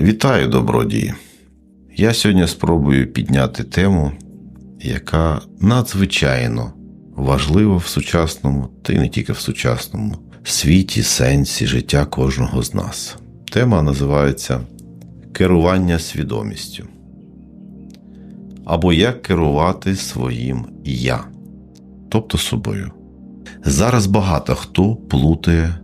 Вітаю, добродії! Я сьогодні спробую підняти тему, яка надзвичайно важлива в сучасному, та й не тільки в сучасному світі, сенсі життя кожного з нас. Тема називається Керування свідомістю. Або як керувати своїм я, тобто собою. Зараз багато хто плутає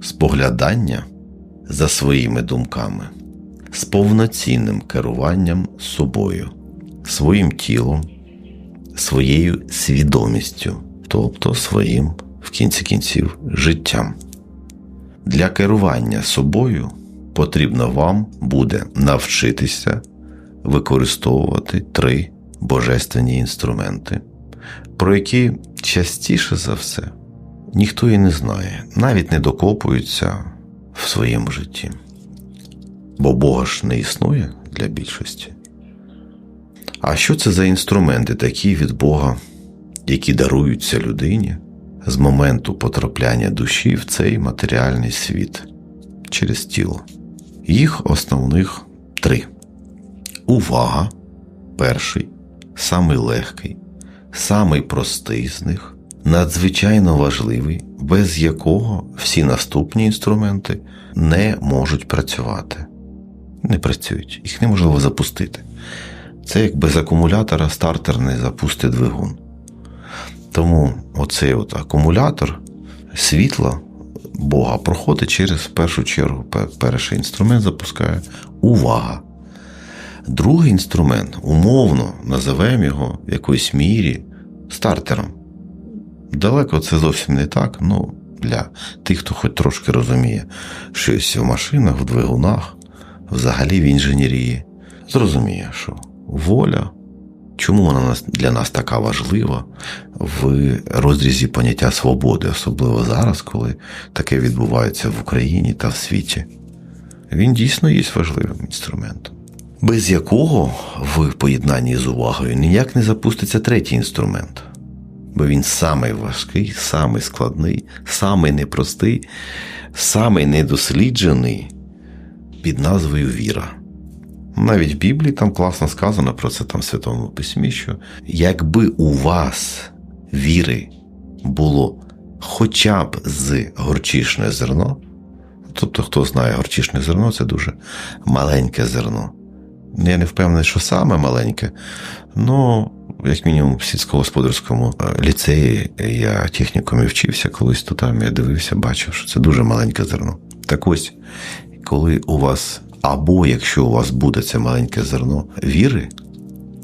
споглядання за своїми думками з повноцінним керуванням собою, своїм тілом, своєю свідомістю, тобто своїм, в кінці кінців, життям. Для керування собою потрібно вам буде навчитися використовувати три божественні інструменти, про які частіше за все ніхто і не знає, навіть не докопується в своєму житті. Бо Бога ж не існує для більшості. А що це за інструменти такі від Бога, які даруються людині з моменту потрапляння душі в цей матеріальний світ через тіло? Їх основних три. Увага перший, самий легкий, самий простий з них, надзвичайно важливий, без якого всі наступні інструменти не можуть працювати. Не працюють, їх неможливо запустити. Це як без акумулятора стартер не запустить двигун. Тому оцей от акумулятор світла Бога проходить через в першу чергу. Перший інструмент запускає увага. Другий інструмент, умовно, називаємо його в якоїсь мірі стартером. Далеко це зовсім не так, ну для тих, хто хоч трошки розуміє щось в машинах, в двигунах, взагалі в інженерії, зрозуміє, що воля, чому вона для нас така важлива в розрізі поняття свободи, особливо зараз, коли таке відбувається в Україні та в світі. Він дійсно є важливим інструментом, без якого в поєднанні з увагою ніяк не запуститься третій інструмент. Бо він самий важкий, самий складний, самий непростий, самий недосліджений під назвою Віра. Навіть в Біблії там класно сказано про це там в Святому Письмі, що якби у вас віри було хоча б з горчишне зерно, тобто, хто знає, горчишне зерно це дуже маленьке зерно. Я не впевнений, що саме маленьке, але, як мінімум, в сільськогосподарському е, ліцеї я технікумі вчився колись, то там я дивився, бачив, що це дуже маленьке зерно. Так ось, коли у вас, або якщо у вас буде це маленьке зерно віри,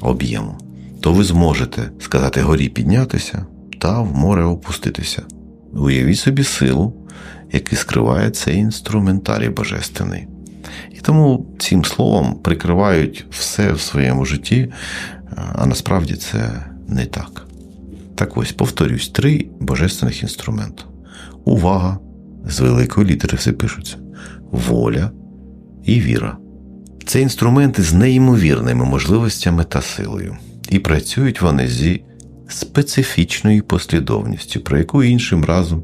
об'єму, то ви зможете сказати горі піднятися та в море опуститися. Уявіть собі силу, яку скриває цей інструментарій божественний. І тому цим словом прикривають все в своєму житті, а насправді це не так. Так ось, повторюсь, три божественних інструменти. Увага, з великої літери все пишуться, воля і віра. Це інструменти з неймовірними можливостями та силою. І працюють вони зі специфічною послідовністю, про яку іншим разом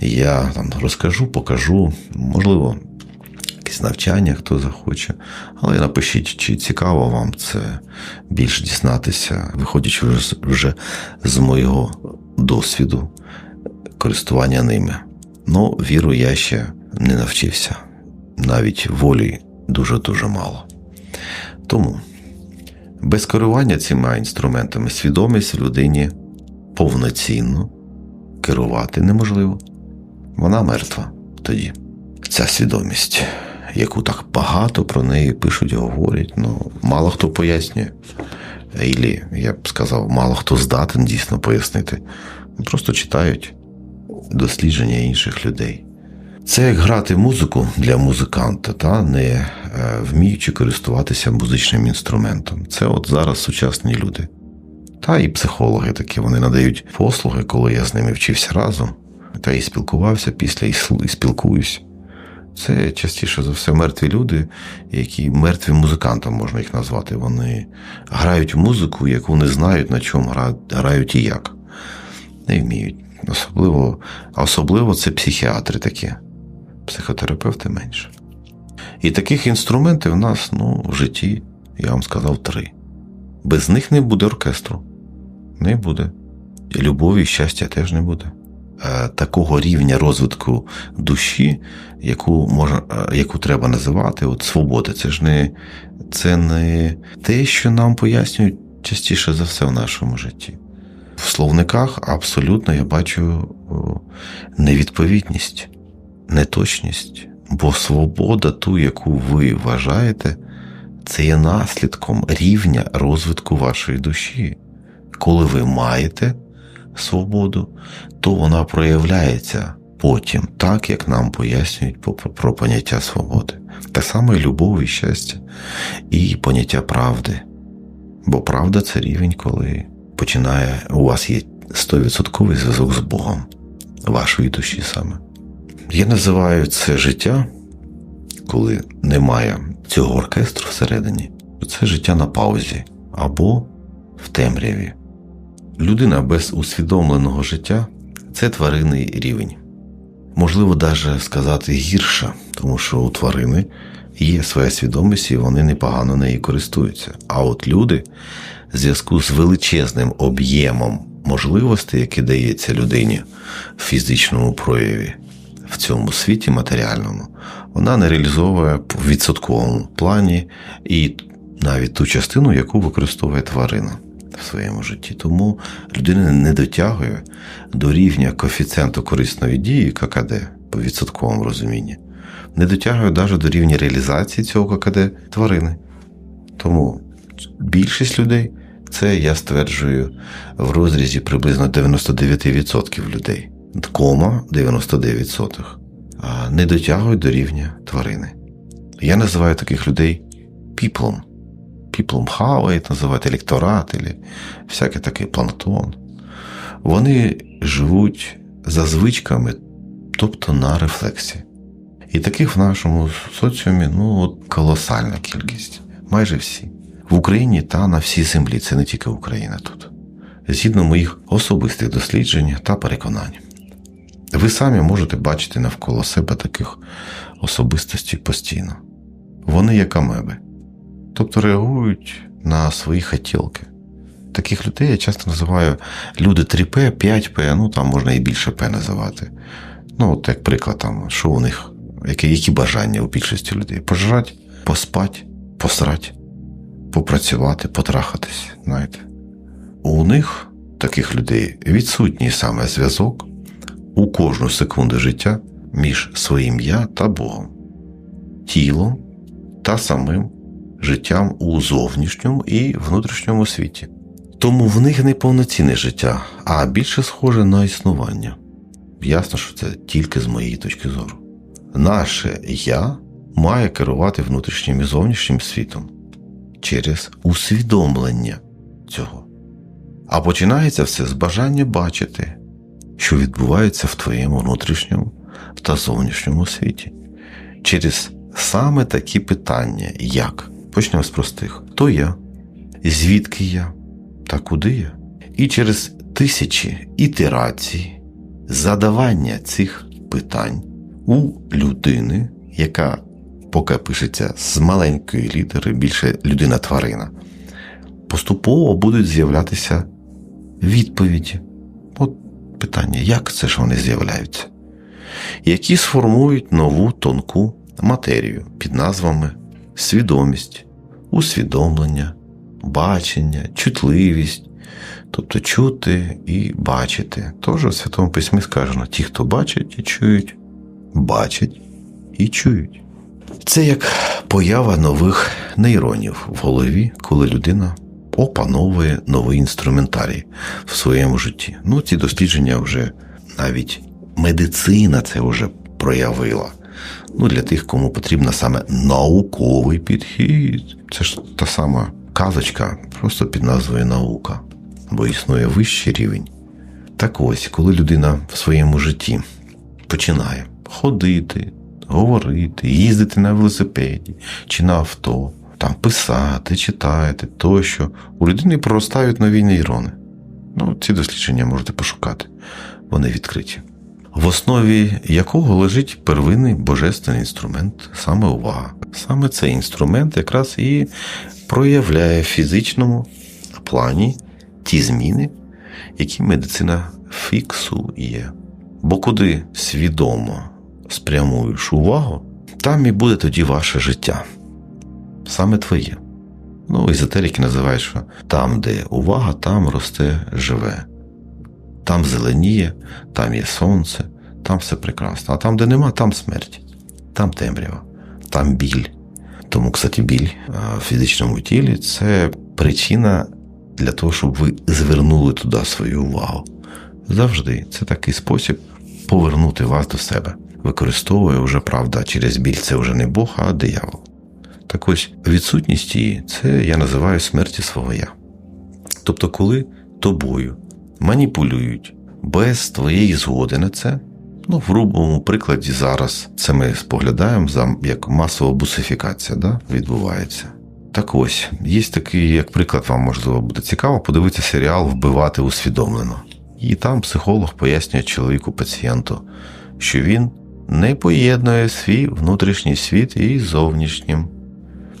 я там розкажу, покажу, можливо, якесь навчання, хто захоче. Але напишіть, чи цікаво вам це більш дізнатися, виходячи вже з моєго досвіду користування ними. Ну, віру, я ще не навчився. Навіть волі дуже-дуже мало. Тому без керування цими інструментами свідомість людині повноцінно керувати неможливо. Вона мертва тоді. Ця свідомість яку так багато про неї пишуть і говорять. Ну, мало хто пояснює. Ілі, я б сказав, мало хто здатен дійсно пояснити. Просто читають дослідження інших людей. Це як грати музику для музиканта, та не е, вміючи користуватися музичним інструментом. Це от зараз сучасні люди. Та і психологи такі вони надають послуги, коли я з ними вчився разом, та і спілкувався після, і спілкуюсь. Це частіше за все мертві люди, які мертві музикантам можна їх назвати. Вони грають музику, яку не знають, на чому грають і як. Не вміють. Особливо особливо це психіатри такі, психотерапевти менше. І таких інструментів в нас ну, в житті, я вам сказав, три. Без них не буде оркестру. Не буде. Любові, щастя теж не буде. Е, Такого рівня розвитку душі, яку можна, е, яку треба називати от свободи. Це ж не, це не те, що нам пояснюють частіше за все в нашому житті. В словниках абсолютно я бачу невідповідність, неточність, бо свобода, ту, яку ви вважаєте, це є наслідком рівня розвитку вашої душі. Коли ви маєте свободу, то вона проявляється потім, так як нам пояснюють по- по- про поняття свободи. Так само і любов, і щастя, і поняття правди. Бо правда це рівень, коли починає, у вас є 100% зв'язок з Богом, вашої душі саме. Я називаю це життя, коли немає цього оркестру всередині, це життя на паузі або в темряві. Людина без усвідомленого життя це тваринний рівень. Можливо, навіть сказати гірше, тому що у тварини є своя свідомість і вони непогано нею користуються. А от люди в зв'язку з величезним об'ємом можливостей, які дається людині в фізичному прояві, в цьому світі матеріальному, вона не реалізовує в відсотковому плані і навіть ту частину, яку використовує тварина в своєму житті. Тому людина не дотягує до рівня коефіцієнту корисної дії ККД по відсотковому розумінні, не дотягує навіть до рівня реалізації цього ККД тварини. Тому більшість людей, це я стверджую в розрізі приблизно 99% людей, кома 99%, а не дотягують до рівня тварини. Я називаю таких людей піплом. Піплом хавають, називають електорат, або всякий такий планктон. Вони живуть за звичками, тобто на рефлексі. І таких в нашому соціумі ну, от колосальна кількість. Майже всі. В Україні та на всій землі, це не тільки Україна тут. Згідно моїх особистих досліджень та переконань. Ви самі можете бачити навколо себе таких особистостей постійно. Вони як амеби, тобто реагують на свої хотілки. Таких людей я часто називаю люди 3П, 5П, ну там можна і більше П називати. Ну, от як приклад, там, що у них, які, які бажання у більшості людей? Пожрати, поспати, посрати, попрацювати, потрахатись. Знаєте. У них, таких людей, відсутній саме зв'язок у кожну секунду життя між своїм я та Богом, тілом та самим життям у зовнішньому і внутрішньому світі. Тому в них не повноцінне життя, а більше схоже на існування. Ясно, що це тільки з моєї точки зору. Наше я має керувати внутрішнім і зовнішнім світом через усвідомлення цього. А починається все з бажання бачити, що відбувається в твоєму внутрішньому та зовнішньому світі. Через саме такі питання, як почнемо з простих: хто я, звідки я та куди я? І через тисячі ітерацій задавання цих питань у людини, яка поки пишеться з маленької літери, більше людина-тварина, поступово будуть з'являтися відповіді. Питання, як це ж вони з'являються? Які сформують нову тонку матерію під назвами свідомість, усвідомлення, бачення, чутливість, тобто чути і бачити. Тож у Святому Письмі сказано: ті, хто бачать і чують, бачать і чують. Це як поява нових нейронів в голові, коли людина опановує новий інструментарій в своєму житті. Ну, ці дослідження вже навіть медицина це вже проявила. Ну, для тих, кому потрібна саме науковий підхід. Це ж та сама казочка, просто під назвою наука, бо існує вищий рівень. Так ось, коли людина в своєму житті починає ходити, говорити, їздити на велосипеді чи на авто, там писати, читати тощо, у людини проростають нові нейрони. Ну, ці дослідження можете пошукати, вони відкриті. в основі якого лежить первинний божественний інструмент, саме увага. Саме цей інструмент якраз і проявляє в фізичному плані ті зміни, які медицина фіксує. Бо куди свідомо спрямуєш увагу, там і буде тоді ваше життя. Саме твоє. Ну, езотерики називають, що там, де увага, там росте живе. Там зеленіє, там є сонце, там все прекрасно. А там, де нема, там смерть, там темрява, там біль. Тому, кстати, біль в фізичному тілі це причина для того, щоб ви звернули туди свою увагу. Завжди це такий спосіб повернути вас до себе. Використовує вже правда через біль це вже не Бог, а диявол. Так ось відсутність її це я називаю смерті свого я. Тобто, коли тобою маніпулюють без твоєї згоди на це, ну, в грубому прикладі зараз це ми споглядаємо як масова бусифікація да, відбувається. Так ось, є такий, як приклад, вам можливо буде цікаво, подивитися серіал Вбивати усвідомлено. І там психолог пояснює чоловіку пацієнту, що він не поєднує свій внутрішній світ із зовнішнім.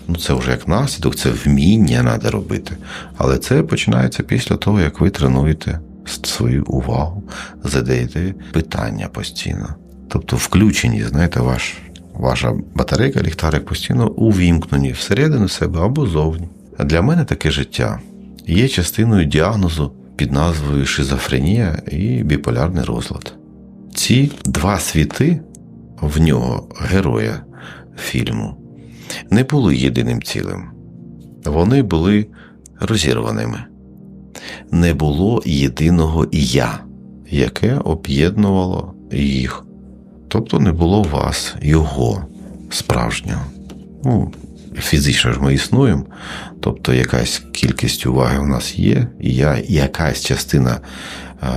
Ну, це вже як наслідок, це вміння треба робити. Але це починається після того, як ви тренуєте свою увагу, задаєте питання постійно. Тобто включені, знаєте, ваш, ваша батарейка, ліхтарик постійно увімкнені всередину себе або зовні. А для мене таке життя є частиною діагнозу під назвою шизофренія і біполярний розлад. Ці два світи в нього, героя фільму, не були єдиним цілим. Вони були розірваними. Не було єдиного я, яке об'єднувало їх. Тобто не було вас, його справжнього. Ну, Фізично ж ми існуємо, тобто якась кількість уваги у нас є, і я, якась частина а,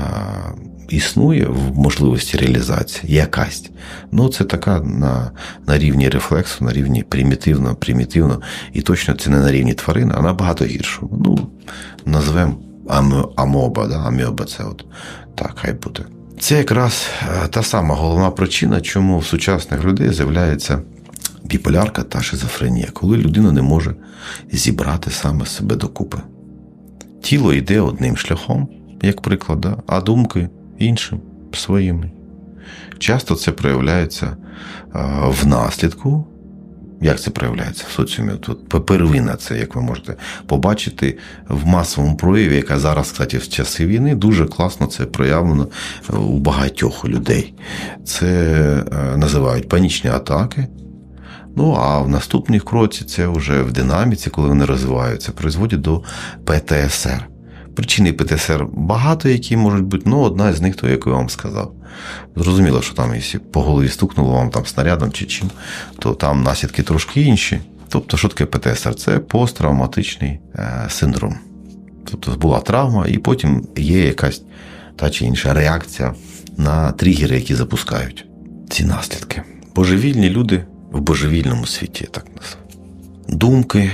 існує в можливості реалізації, якась. Ну, це така на на рівні рефлексу, на рівні примітивно, примітивно, і точно це не на рівні тварин, а набагато гіршому. Ну, назвемо амоба, да? аміоба це от так, хай буде. Це якраз та сама головна причина, чому в сучасних людей з'являється біполярка та шизофренія, коли людина не може зібрати саме себе докупи. Тіло йде одним шляхом, як приклад, а думки іншим своїми. Часто це проявляється в наслідку. Як це проявляється в соціумі? Тут первина, це, як ви можете побачити в масовому прояві, яка зараз, кстати, в часи війни дуже класно це проявлено у багатьох людей. Це е, називають панічні атаки. Ну а в наступній кроці це вже в динаміці, коли вони розвиваються, призводять до ПТСР. Причини ПТСР багато, які можуть бути, ну одна з них, то, як я вам сказав. Зрозуміло, що там, якщо по голові стукнуло вам там снарядом чи чим, то там наслідки трошки інші. Тобто, що таке ПТСР? Це посттравматичний е, синдром. Тобто була травма, і потім є якась та чи інша реакція на тригери, які запускають ці наслідки. Божевільні люди в божевільному світі, я так назвав. Думки,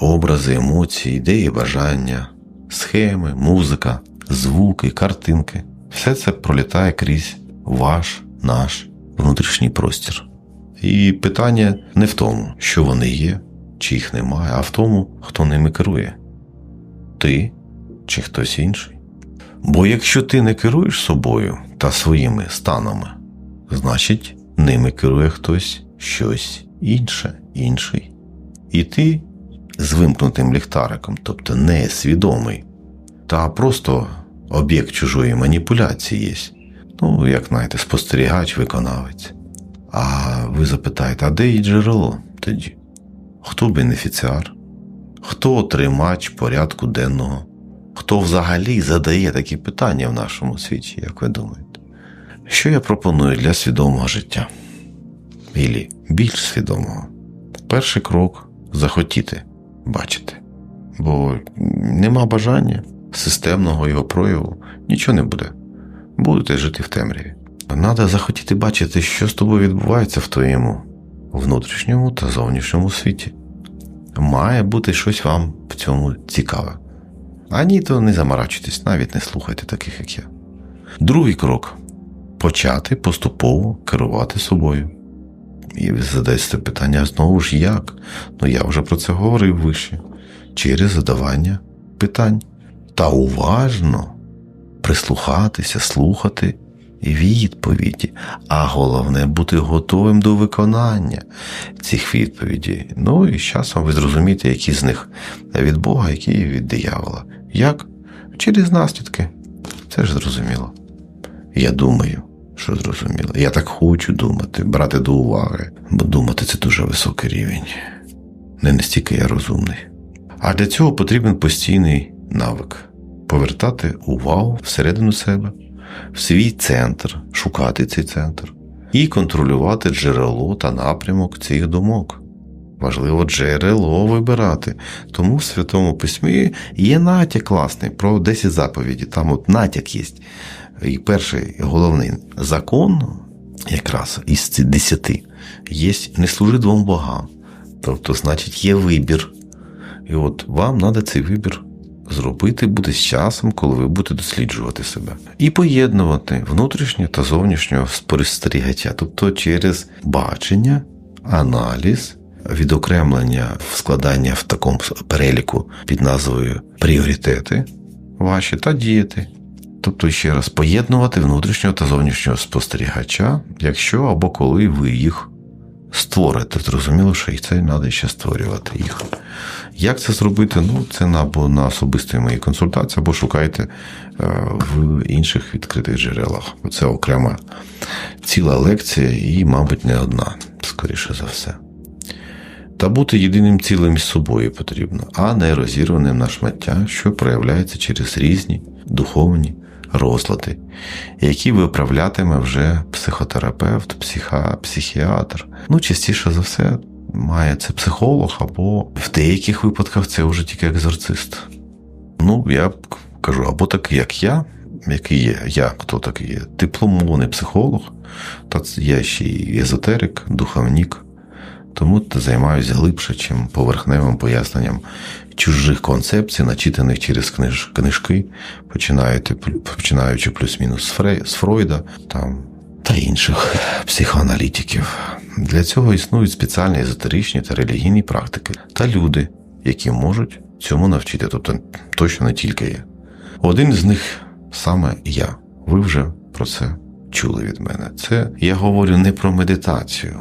образи, емоції, ідеї, бажання, схеми, музика, звуки, картинки все це пролітає крізь ваш, наш внутрішній простір. І питання не в тому, що вони є, чи їх немає, а в тому, хто ними керує ти чи хтось інший. Бо якщо ти не керуєш собою та своїми станами, значить ними керує хтось щось інше, інший. І ти з вимкнутим ліхтариком, тобто не свідомий, та просто об'єкт чужої маніпуляції. Ну, як знаєте, спостерігач, виконавець. А ви запитаєте, а де її джерело тоді? Хто бенефіціар? Хто тримач порядку денного? Хто взагалі задає такі питання в нашому світі, як ви думаєте? Що я пропоную для свідомого життя? Ілі більш свідомого? Перший крок захотіти бачити. Бо нема бажання системного його прояву, нічого не буде. Будете жити в темряві. Треба захотіти бачити, що з тобою відбувається в твоєму внутрішньому та зовнішньому світі. Має бути щось вам в цьому цікаве. А ні, то не заморачуйтесь, навіть не слухайте таких, як я. Другий крок почати поступово керувати собою. І ви задаєте питання знову ж як? Ну я вже про це говорив вище. Через задавання питань. Та уважно прислухатися, слухати відповіді, а головне бути готовим до виконання цих відповідей. Ну і з часом ви зрозумієте, які з них від Бога, які від диявола. Як? Через наслідки. Це ж зрозуміло. Я думаю, що зрозуміло. Я так хочу думати, брати до уваги, бо думати це дуже високий рівень. Не настільки я розумний. А для цього потрібен постійний навик повертати увагу всередину себе, в свій центр, шукати цей центр і контролювати джерело та напрямок цих думок. Важливо джерело вибирати. Тому в Святому Письмі є натяк класний про 10 заповідей. Там от натяк є. І перший головний закон, якраз із цих 10, є не служи двом богам. Тобто, значить, є вибір. І от вам треба цей вибір зробити буде з часом, коли ви будете досліджувати себе. І поєднувати внутрішнє та зовнішнє спостерігача, тобто через бачення, аналіз, відокремлення, складання в такому переліку під назвою пріоритети ваші та діяти. Тобто, ще раз, поєднувати внутрішнього та зовнішнього спостерігача, якщо або коли ви їх створите. Зрозуміло, що і це треба ще створювати їх. Як це зробити? Ну, це або на особистій моїй консультації, або шукайте е, в інших відкритих джерелах. Це окрема ціла лекція і, мабуть, не одна, скоріше за все. Та бути єдиним цілим із собою потрібно, а не розірваним на шмаття, що проявляється через різні духовні розлади, які виправлятиме вже психотерапевт, психа, психіатр. Ну, частіше за все, має це психолог, або в деяких випадках це вже тільки екзорцист. Ну, я кажу, або такий, як я, який є, я хто такий є, дипломований психолог, та я ще й езотерик, духовник. Тому займаюся глибше, чим поверхневим поясненням чужих концепцій, начитаних через книж, книжки, починаючи, починаючи плюс-мінус з, Фройда там, та інших психоаналітиків. Для цього існують спеціальні езотеричні та релігійні практики та люди, які можуть цьому навчити, тобто точно не тільки я. Один з них саме я. Ви вже про це чули від мене. Це я говорю не про медитацію,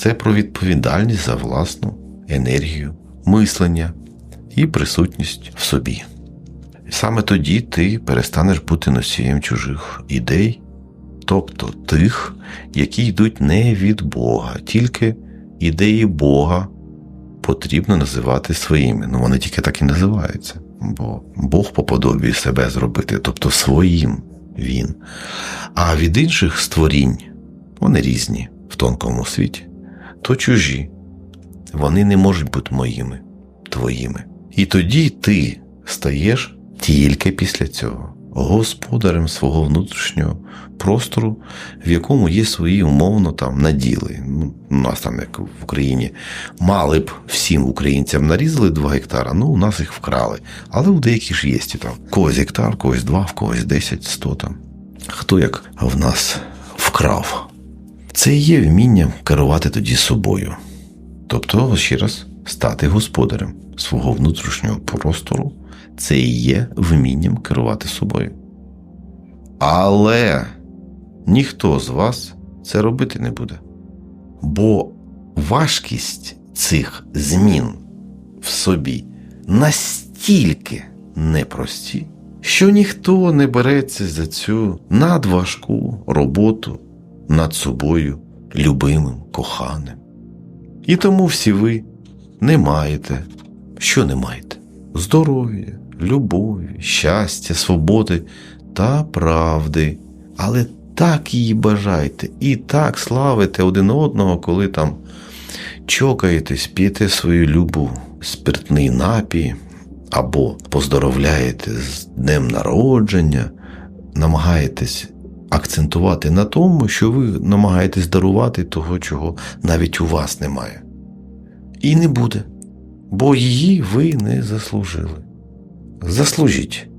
це про відповідальність за власну енергію, мислення і присутність в собі. Саме тоді ти перестанеш бути носієм чужих ідей, тобто тих, які йдуть не від Бога, тільки ідеї Бога потрібно називати своїми. Ну вони тільки так і називаються, бо Бог по подобі себе зробити, тобто своїм він. А від інших створінь вони різні в тонкому світі, то чужі. Вони не можуть бути моїми, твоїми. І тоді ти стаєш тільки після цього господарем свого внутрішнього простору, в якому є свої умовно там наділи. Ну, У нас там, як в Україні, мали б всім українцям нарізали 2 гектара, ну у нас їх вкрали. Але у деяких ж є там когось гектар, когось два, в когось 10, 100 там. Хто як в нас вкрав? Це і є вміння керувати тоді собою. Тобто, ще раз, стати господарем свого внутрішнього простору це і є вмінням керувати собою. Але ніхто з вас це робити не буде. Бо важкість цих змін в собі настільки непрості, що ніхто не береться за цю надважку роботу над собою, любимим, коханим. І тому всі ви не маєте, що не маєте? Здоров'я, любові, щастя, свободи та правди. Але так її бажайте і так славите один одного, коли там чокаєтесь, п'єте свою любу спиртний напій, або поздоровляєте з днем народження, намагаєтесь акцентувати на тому, що ви намагаєтесь дарувати того, чого навіть у вас немає. І не буде, бо її ви не заслужили. Заслужіть